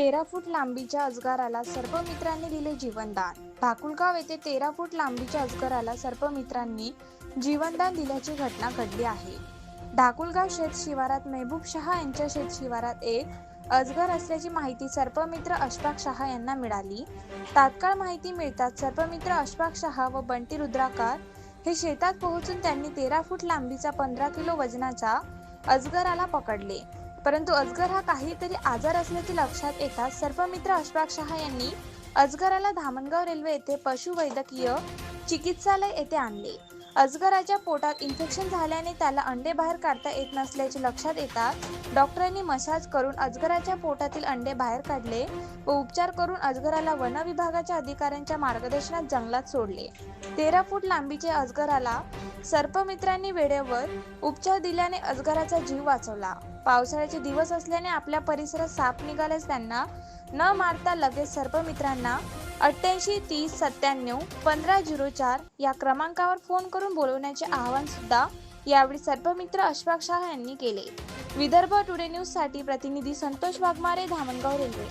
तेरा फूट लांबीच्या अजगाराला सर्पमित्रांनी दिले जीवनदान. भाकुलगाव येथे तेरा फूट लांबीच्या अजगराला सर्पमित्रांनी जीवनदान दिल्याची घटना घडली आहे. ढाकुलगाव शेत शिवारात मेहबूब शहा यांच्या शेत शिवारात एक अजगर असल्याची माहिती सर्पमित्र अशफाक शहा यांना मिळाली. तात्काळ माहिती मिळताच सर्पमित्र अशफाक शहा व बंटी रुद्राकार हे शेतात पोहोचून त्यांनी तेरा फूट लांबीचा पंधरा किलो वजनाचा अजगराला पकडले. परंतु अजगर हा काहीतरी आजार असल्याचे लक्षात येताच सर्पमित्र अशफाक शहा यांनी अजगराला धामणगाव रेल्वे येथे पशुवैद्यकीय चिकित्सालय येथे आणले. अजगराच्या पोटात इन्फेक्शन झाल्याने त्याला अंडे बाहेर काढता येत नसल्याचे लक्षात येतात डॉक्टरांनी मसाज करून अजगराच्या पोटातील अंडे बाहेर काढले व उपचार करून अजगराला वन विभागाच्या अधिकाऱ्यांच्या मार्गदर्शनात जंगलात सोडले. तेरा फूट लांबीचे अजगराला सर्पमित्रांनी वेळेवर उपचार दिल्याने अजगराचा जीव वाचवला. पावसाळ्याचे दिवस असल्याने आपल्या परिसरात साप निघाल्यास त्यांना न मारता लगेच सर्पमित्रांना अठ्ठ्याऐंशी तीस सत्त्याण्णव पंधरा झिरो चार या क्रमांकावर फोन करून बोलवण्याचे आवाहन सुद्धा यावेळी सर्पमित्र अशफाक शाह यांनी केले. विदर्भ टुडे न्यूजसाठी प्रतिनिधी संतोष वाघमारे धामणगाव रेल्वे.